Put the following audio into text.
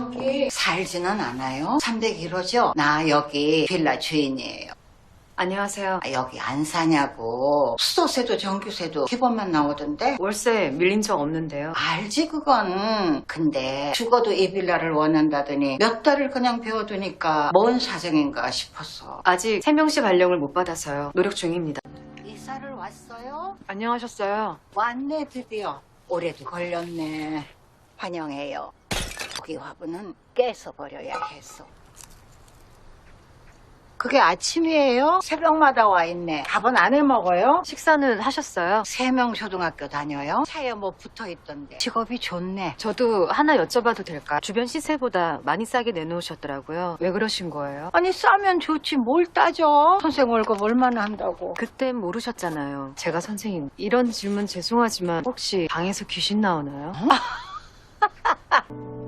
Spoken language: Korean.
저기 살지는 않아요. 301호죠? 나 여기 빌라 주인이에요. 안녕하세요. 아, 여기 안 사냐고. 수도세도 전기세도 기본만 나오던데? 월세 밀린 적 없는데요. 알지 그건. 근데 죽어도 이 빌라를 원한다더니 몇 달을 그냥 배워두니까 뭔 사정인가 싶었어. 아직 세명시 발령을 못 받아서요. 노력 중입니다. 이사를 왔어요? 안녕하셨어요. 왔네 드디어. 오래도 걸렸네. 환영해요. 고기 화분은 깨서 버려야 해서. 그게 아침이에요? 새벽마다 와 있네. 밥은 안 해 먹어요? 식사는 하셨어요? 세 명 초등학교 다녀요? 차에 뭐 붙어 있던데. 직업이 좋네. 저도 하나 여쭤봐도 될까? 주변 시세보다 많이 싸게 내놓으셨더라고요. 왜 그러신 거예요? 아니 싸면 좋지 뭘 따져? 선생 월급 얼마나 한다고? 그땐 모르셨잖아요. 제가 선생님. 이런 질문 죄송하지만 혹시 방에서 귀신 나오나요?